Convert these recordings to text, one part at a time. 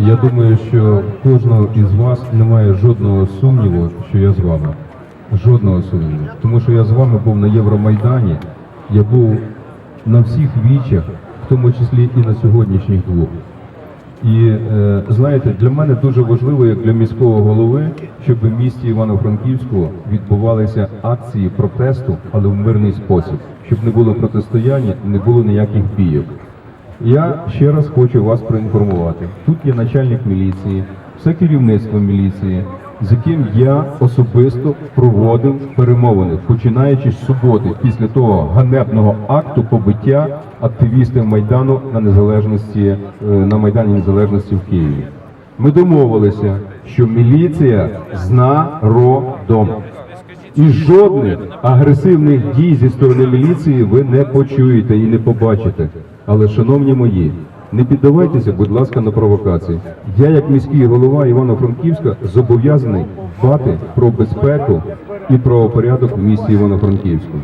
Я думаю, що кожного із вас немає жодного сумніву, що я з вами. Жодного сумніву. Тому що я з вами був на Євромайдані, я був на всіх вічах, в тому числі і на сьогоднішніх двох. І е, знаєте, для мене дуже важливо, як для міського голови, щоб в місті Івано-Франківську відбувалися акції протесту, але в мирний спосіб, щоб не було протистояння, не було ніяких бійок. Я ще раз хочу вас проінформувати. Тут є начальник міліції, все керівництво міліції, з яким я особисто проводив перемовини, починаючи з суботи, після того ганебного акту побиття активістів майдану на незалежності е, на майдані незалежності в Києві. Ми домовилися, що міліція з народом. І жодних агресивних дій зі сторони міліції ви не почуєте і не побачите. Але, шановні мої, не піддавайтеся, будь ласка, на провокації. Я, як міський голова Івано-Франківська, зобов'язаний дбати про безпеку і правопорядок в місті Івано-Франківську.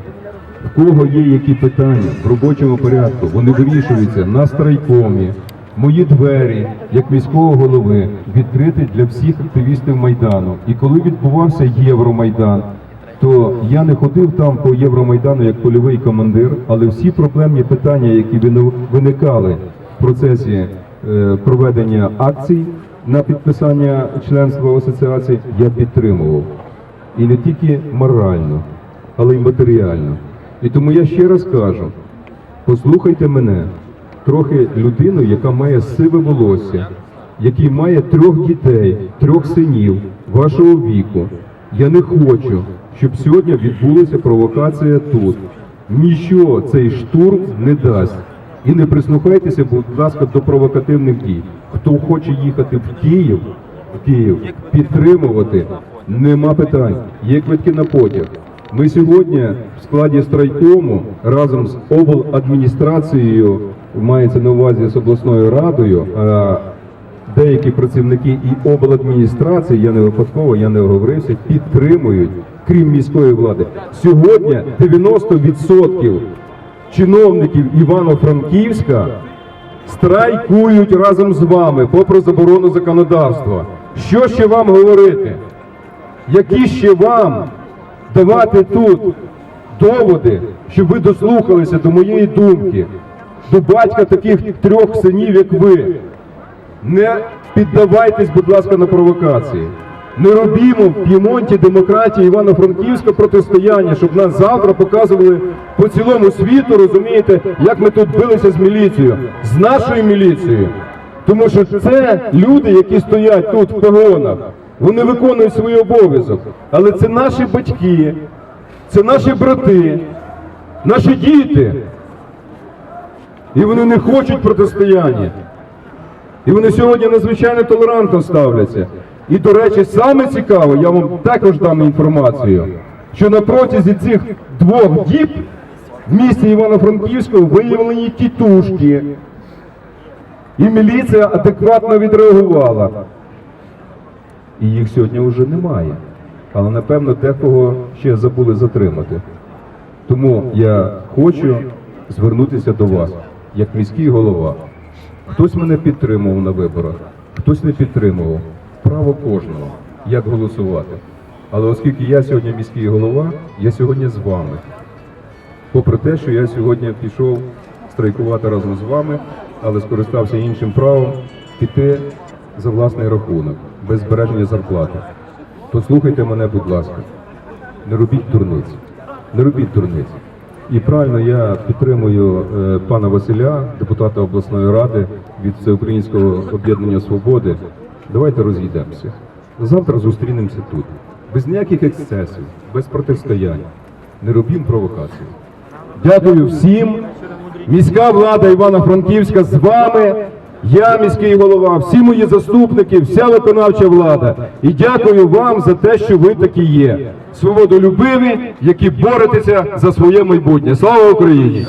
В кого є які питання в робочому порядку, вони вирішуються на страйкомі. Мої двері, як міського голови, відкриті для всіх активістів Майдану. І коли відбувався Євромайдан, то я не ходив там по Євромайдану як польовий командир, але всі проблемні питання, які виникали в процесі е, проведення акцій на підписання членства асоціації, я підтримував. І не тільки морально, але й матеріально. І тому я ще раз кажу: послухайте мене, трохи людину, яка має сиве волосся, який має трьох дітей, трьох синів вашого віку. Я не хочу, щоб сьогодні відбулася провокація тут. Ніщо цей штурм не дасть. І не прислухайтеся, будь ласка, до провокативних дій. Хто хоче їхати в Київ, в Київ підтримувати, нема питань. Є квитки на потяг. Ми сьогодні в складі страйкому разом з обладміністрацією, мається на увазі з обласною радою, деякі працівники і обладміністрації, я не випадково, я не оговорився, підтримують, крім міської влади. Сьогодні 90% чиновників Івано-Франківська страйкують разом з вами попри заборону законодавства. Що ще вам говорити? Які ще вам давати тут доводи, щоб ви дослухалися до моєї думки, до батька таких трьох синів, як ви? Не піддавайтесь, будь ласка, на провокації. Не робімо в П'ємонті демократії Івано-Франківська протистояння, щоб нас завтра показували по цілому світу, розумієте, як ми тут билися з міліцією, з нашою міліцією. Тому що це люди, які стоять тут в погонах, вони виконують свій обов'язок. Але це наші батьки, це наші брати, наші діти. І вони не хочуть протистояння. І вони сьогодні надзвичайно толерантно ставляться. І, до речі, саме цікаве, я вам також дам інформацію, що на протязі цих двох діб в місті Івано-Франківського виявлені тітушки. І міліція адекватно відреагувала. І їх сьогодні вже немає. Але напевно декого ще забули затримати. Тому я хочу звернутися до вас, як міський голова. Хтось мене підтримував на виборах, хтось не підтримував. Право кожного, як голосувати. Але оскільки я сьогодні міський голова, я сьогодні з вами. Попри те, що я сьогодні пішов страйкувати разом з вами, але скористався іншим правом піти за власний рахунок, без збереження зарплати. Послухайте мене, будь ласка, не робіть дурниць, не робіть дурниць. І правильно я підтримую е, пана Василя, депутата обласної ради від Всеукраїнського об'єднання Свободи. Давайте розійдемося. Завтра зустрінемося тут. Без ніяких ексцесів, без протистояння. Не робім провокації. Дякую всім. Міська влада Івано-Франківська з вами. Я міський голова, всі мої заступники, вся виконавча влада. І дякую вам за те, що ви такі є. Свободолюбиві, які боретеся за своє майбутнє. Слава Україні!